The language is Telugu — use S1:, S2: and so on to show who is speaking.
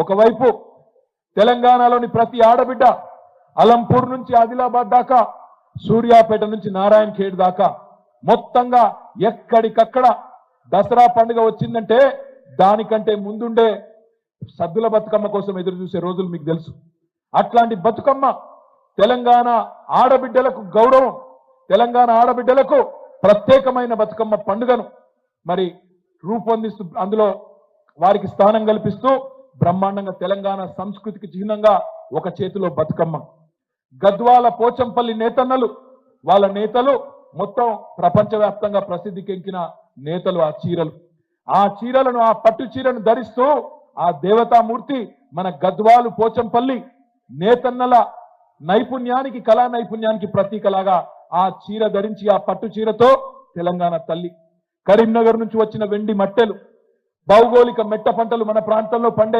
S1: ఒకవైపు తెలంగాణలోని ప్రతి ఆడబిడ్డ అలంపూర్ నుంచి ఆదిలాబాద్ దాకా సూర్యాపేట నుంచి నారాయణ ఖేడ్ దాకా మొత్తంగా ఎక్కడికక్కడ దసరా పండుగ వచ్చిందంటే దానికంటే ముందుండే సద్దుల బతుకమ్మ కోసం ఎదురు చూసే రోజులు మీకు తెలుసు. అట్లాంటి బతుకమ్మ తెలంగాణ ఆడబిడ్డలకు గౌరవం తెలంగాణ ఆడబిడ్డలకు ప్రత్యేకమైన బతుకమ్మ పండుగను మరి రూపొందిస్తూ అందులో వారికి స్థానం కల్పిస్తూ బ్రహ్మాండంగా తెలంగాణ సంస్కృతికి చిహ్నంగా ఒక చేతిలో బతుకమ్మ. గద్వాల పోచంపల్లి నేతన్నలు వాళ్ళ నేతలు మొత్తం ప్రపంచవ్యాప్తంగా ప్రసిద్ధికెంకిన నేతలు ఆ చీరలు. ఆ చీరలను ఆ పట్టు చీరను ధరిస్తూ ఆ దేవతామూర్తి మన గద్వాలు పోచంపల్లి నేతన్నల నైపుణ్యానికి కళా నైపుణ్యానికి ప్రతీకలాగా ఆ చీర ధరించి ఆ పట్టు చీరతో తెలంగాణ తల్లి. కరీంనగర్ నుంచి వచ్చిన వెండి మట్టెలు భౌగోళిక మెట్ట పంటలు మన ప్రాంతంలో పండే